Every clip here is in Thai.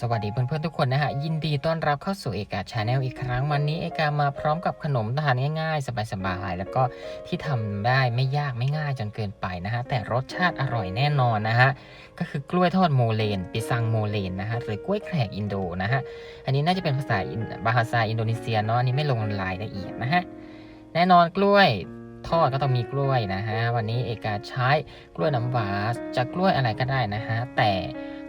สวัสดีเพื่อนๆทุกคนนะฮะ ยินดีต้อนรับเข้าสู่เอกาชาแนลอีกครั้งวันนี้เอกามาพร้อมกับขนมทานง่ายๆ สบายๆ แล้วก็ที่ทำได้ไม่ยากไม่ง่ายจนเกินไปนะฮะ แต่รสชาติอร่อยแน่นอนนะฮะ ก็คือกล้วยทอดโมเลนปิซังโมเลนนะฮะ หรือกล้วยแขกอินโดนะฮะ อันนี้น่าจะเป็นภาษาบาฮาซาอินโดนีเซียเนาะอันนี้ไม่ลงรายละเอียดนะฮะ แน่นอนกล้วยทอดก็ต้องมีกล้วยนะฮะ วันนี้เอกาใช้กล้วยน้ำว้าจะกล้วยอะไรก็ได้นะฮะแต่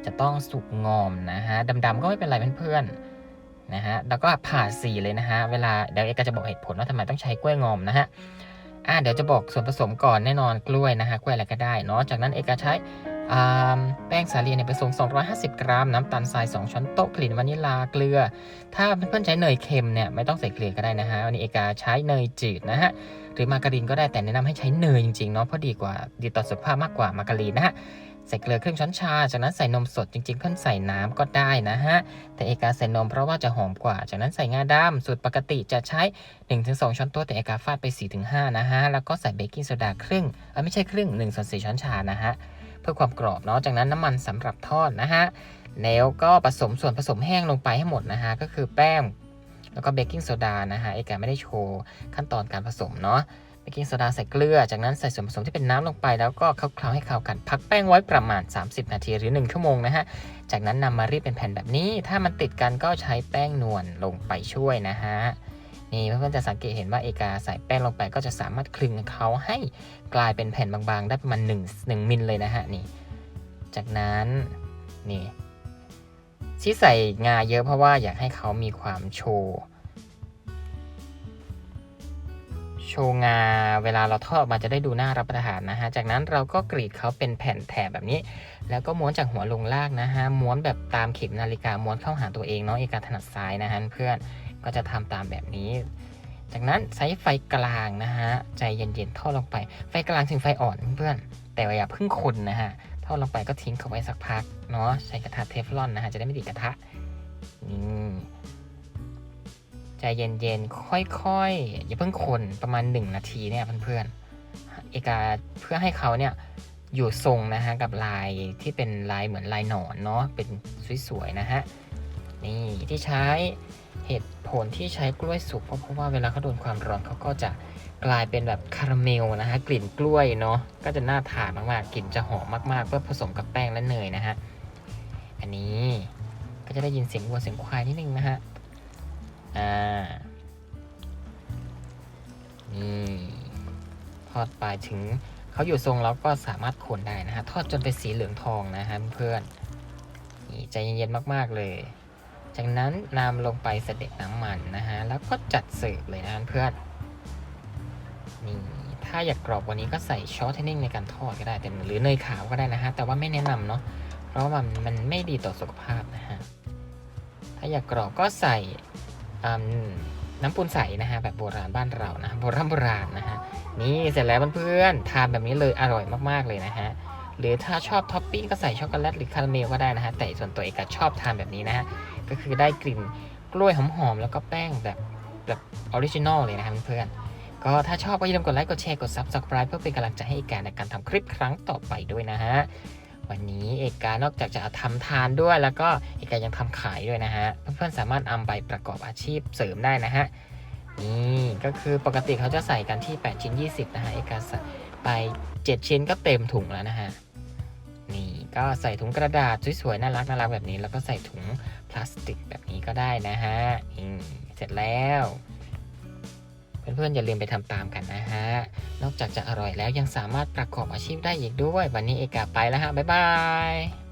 จะต้องสุกงอมนะฮะดำๆก็ไม่เป็นไรเพื่อนๆนะฮะแล้วก็ผ่าสีเลยนะฮะเวลาเดี๋ยวเอกจะบอกเหตุผลว่าทำไมต้องใช้กล้วยงอมนะฮะอ่าเดี๋ยวจะบอกส่วนผสมก่อนแน่นอนกล้วยนะฮะกล้วยอะไรก็ได้เนาะจากนั้นเอกใช้แป้งสาลีเนี่ยผสม 250 กรัม น้ำตาลทราย 2 ช้อนโต๊ะ กลิ่นวานิลา เกลือ ถ้าเพื่อนๆใช้เนยเค็มเนี่ยไม่ต้องใส่เกลือก็ได้นะฮะ วันนี้เอกาใช้เนยจืดนะฮะ หรือมาการีนก็ได้แต่แนะนำให้ใช้เนยจริงๆเนาะเพราะดีกว่าดีต่อสุขภาพมากกว่ามาการีนนะฮะ ใส่เกลือครึ่งช้อนชา จากนั้นใส่นมสดจริงๆเพื่อนใส่น้ำก็ได้นะฮะ แต่เอกาใส่นมเพราะว่าจะหอมกว่า จากนั้นใส่งาดำสูตรปกติจะใช้ 1-2 ช้อนโต๊ะแต่เอกาฟาดไป 4-5 นะฮะ แล้วก็ใส่เบกกิ้งโซดาครึ่งเออไม่ใช่ครึ่ง1ส่วน4ช้อนชานะฮะ เพื่อความกรอบเนาะ จากนั้นน้ำมันสำหรับทอดนะฮะ แล้วก็ผสมส่วนผสมแห้งลงไปให้หมดนะฮะ ก็คือแป้ง แล้วก็เบกกิ้งโซดานะฮะ เอกาไม่ได้โชว์ขั้นตอนการผสมเนาะ เบกกิ้งโซดาใส่เกลือ จากนั้นใส่ส่วนผสมที่เป็นน้ำลงไป แล้วก็คลุกเคล้าให้เข้ากัน พักแป้งไว้ประมาณ 30 นาทีหรือ 1 ชั่วโมงนะฮะ จากนั้นนำมารีดเป็นแผ่นแบบนี้ ถ้ามันติดกันก็ใช้แป้งนวลลงไปช่วยนะฮะ นี่เพื่อนๆจะสังเกตเห็นว่าเอกาใส่แป้งลงไปก็จะสามารถคลึงเขาให้กลายเป็นแผ่นบางๆ ได้ประมาณ1 1มิลเลยนะฮะนี่ จากนั้นนี่ที่ใส่งาเยอะเพราะว่าอยากให้เขามีความโชว์ โชงาเวลาเราทอดออกมาจะได้ดูน่ารับประทานนะฮะ จากนั้นเราก็กรีดเขาเป็นแผ่นแถบแบบนี้ แล้วก็ม้วนจากหัวลงล่างนะฮะ ม้วนแบบตามเข็มนาฬิกา ม้วนเข้าหาตัวเองเนาะ เอกาถนัดซ้ายนะฮะเพื่อนก็จะทำตามแบบนี้ จากนั้นใช้ไฟกลางนะฮะ ใจเย็นๆทอดลงไป ไฟกลางถึงไฟอ่อนเพื่อนแต่อย่าเพิ่งคนนะฮะทอดลงไปก็ทิ้งเขาไว้สักพักเนาะ ใช้กระทะเทฟลอนนะฮะ จะได้ไม่ติดกระทะนี่ เย็นๆ ค่อยๆ อย่าเพิ่งคนประมาณ 1 นาทีเนี่ยเพื่อนๆ เอกาเพื่อให้เขาเนี่ยอยู่ทรงนะฮะกับลายที่เป็นลายเหมือนลายหนอนเนาะเป็นสวยๆนะฮะนี่ที่ใช้เหตุผลที่ใช้กล้วยสุกเพราะเพราะว่าเวลาเขาโดนความร้อนเขาก็จะกลายเป็นแบบคาราเมลนะฮะกลิ่นกล้วยเนาะก็จะน่าทานมากๆกลิ่นจะหอมมากๆเพื่อผสมกับแป้งและเนยนะฮะอันนี้ก็จะได้ยินเสียงวัวเสียงควายนิดนึงนะฮะ อ่า นี่ทอดไปถึงเขาอยู่ทรงแล้วก็สามารถขนได้นะฮะ ทอดจนเป็นสีเหลืองทองนะฮะเพื่อนนี่ใจเย็นๆมากๆเลย จากนั้นนำลงไปเสด็จน้ำมันนะฮะ แล้วก็จัดเสิร์ฟเลยนะเพื่อน นี่ถ้าอยากกรอบกวันนี้ก็ใส่ชอสเทนนิ่งในการทอดก็ได้แต่หรือเนยขาวก็ได้นะฮะ แต่ว่าไม่แนะนำเนาะ เพราะว่ามันมันไม่ดีต่อสุขภาพนะฮะ ถ้าอยากกรอบก็ใส่ น้ำปูนใสนะฮะแบบโบราณบ้านเรานะโบราณโบราณนะฮะนี่เสร็จแล้วเพื่อนๆทานแบบนี้เลยอร่อยมากๆเลยนะฮะหรือถ้าชอบท็อปปิ้งก็ใส่ช็อกโกแลตหรือคาราเมลก็ได้นะฮะแต่ส่วนตัวเอกชอบทานแบบนี้นะฮะก็คือได้กลิ่นกล้วยหอมๆแล้วก็แป้งแบบแบบออริจินอลเลยนะฮะเพื่อนๆก็ถ้าชอบก็อย่าลืมกดไลค์กดแชร์กด subscribe เพื่อเป็นกำลังใจให้การในการทำคลิปครั้งต่อไปด้วยนะฮะ วันนี้เอกานอกจากจะทำทานด้วยแล้วก็เอกายังทำขายด้วยนะฮะ เพื่อนๆสามารถนำไปประกอบอาชีพเสริมได้นะฮะ นี่ก็คือปกติเขาจะใส่กันที่ 8 ชิ้น 20 นะฮะ เอกาใส่ไป 7 ชิ้นก็เต็มถุงแล้วนะฮะ นี่ก็ใส่ถุงกระดาษสวยๆน่ารักน่ารักแบบนี้ แล้วก็ใส่ถุงพลาสติกแบบนี้ก็ได้นะฮะอืมเสร็จแล้ว เพื่อนๆอย่าลืมไปทำตามกันนะฮะ นอกจากจะอร่อยแล้วยังสามารถประกอบอาชีพได้อีกด้วย วันนี้เอกาไปแล้วฮะ บ๊ายบาย